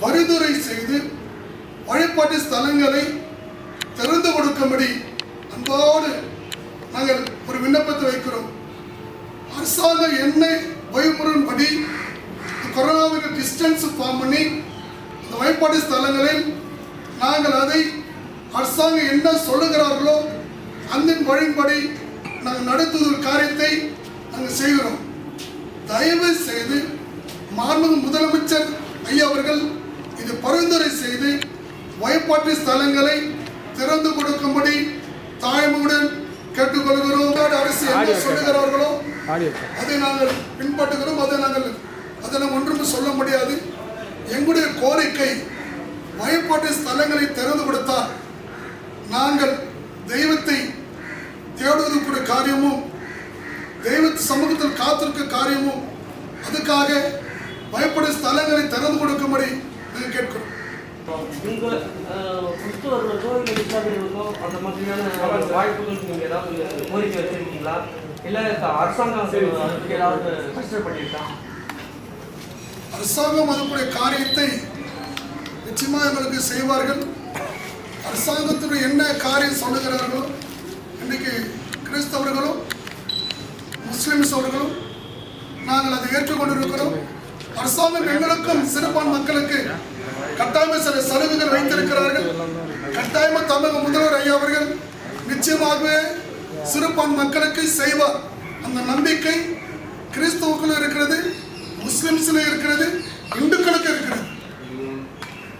பரிந்துரை செய்து வழிபாட்டு ஸ்தலங்களை திறந்து கொடுக்கும்படி அன்போடு நாங்கள் ஒரு விண்ணப்பத்தை வைக்கிறோம். அரசாங்க எண்ணெய் வழிமுறையின்படி கொரோனாவுக்கு டிஸ்டன்ஸ் ஃபார்ம் பண்ணி இந்த வழிபாட்டு ஸ்தலங்களில் நாங்கள் அதை அரசாங்கம் என்ன சொல்லுகிறார்களோ அந்த வழிபடி நாங்கள் நடத்துகிற காரியத்தை நாங்கள் செய்கிறோம். தயவு செய்து மாண்பு முதலமைச்சர் ஐயா அவர்கள் இது பரிந்துரை செய்து வழிபாட்டு ஸ்தலங்களை திறந்து கொடுக்கும்படி தாழ்மையுடன் கேட்டுக்கொள்கிறோம். அரசு என்ன சொல்லுகிறார்களோ அதை நாங்கள் பின்பற்றுகிறோம். அதை நாங்கள் அதை நாம் ஒன்றும் சொல்ல முடியாது. எங்களுடைய கோரிக்கை வழிபாட்டு ஸ்தலங்களை திறந்து கொடுத்தால் நாங்கள் தெய்வத்தை தேடுவதற்குரிய காரியமும் தெய்வ சமூகத்தில் காத்திருக்க காரியமும் அதுக்காக பயப்படும் ஸ்தலங்களை திறந்து கேட்கிறோம் உங்க அஹ், கிறிஸ்துவர்களுக்கோ இல்லை இஸ்லாமியர்களுக்கோ அந்த மாதிரியான வாய்ப்புகள் நீங்க ஏதாவது கோரிக்கை வச்சிருக்கீங்களா? இல்லை அரசாங்கம் அதுக்கு ஏதாவது கன்சிடர் பண்ணியிருக்கா? அரசாங்கம் அதுக்குரிய காரியத்தை நிச்சயமாக எங்களுக்கு செய்வார்கள். அரசாங்கத்துடைய என்ன காரியம் சொல்லுகிறார்களோ இன்னைக்கு கிறிஸ்தவர்களும் முஸ்லிம்ஸ் அவர்களும் நாங்கள் அதை ஏற்றுக்கொண்டிருக்கிறோம். அரசாங்கம் எங்களுக்கும் சிறுபான் மக்களுக்கு கட்டாயமா சில சலுகைகள் வைத்திருக்கிறார்கள். கட்டாயமா தமிழக முதல்வர் ஐயா அவர்கள் நிச்சயமாகவே சிறுபான் மக்களுக்கு செய்வார் அந்த நம்பிக்கை கிறிஸ்தவுக்குள்ள இருக்கிறது முஸ்லிம்ஸ்ல இருக்கிறது இந்துக்களுக்கு இருக்கிறது.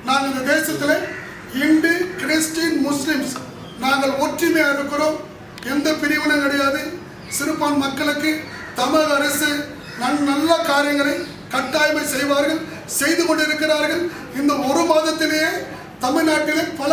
நாங்கள் இந்த தேசத்தில் இந்து கிறிஸ்டின் முஸ்லிம்ஸ் நாங்கள் ஒற்றுமையாக இருக்கிறோம். எந்த பிரிவினும் கிடையாது. சிறுபான் மக்களுக்கு தமிழக அரசு நன் நல்ல காரியங்களை கட்டாயமை செய்வார்கள். செய்து கொண்டிருக்கிறார்கள். இந்த ஒரு மாதத்திலேயே தமிழ்நாட்டிலே பல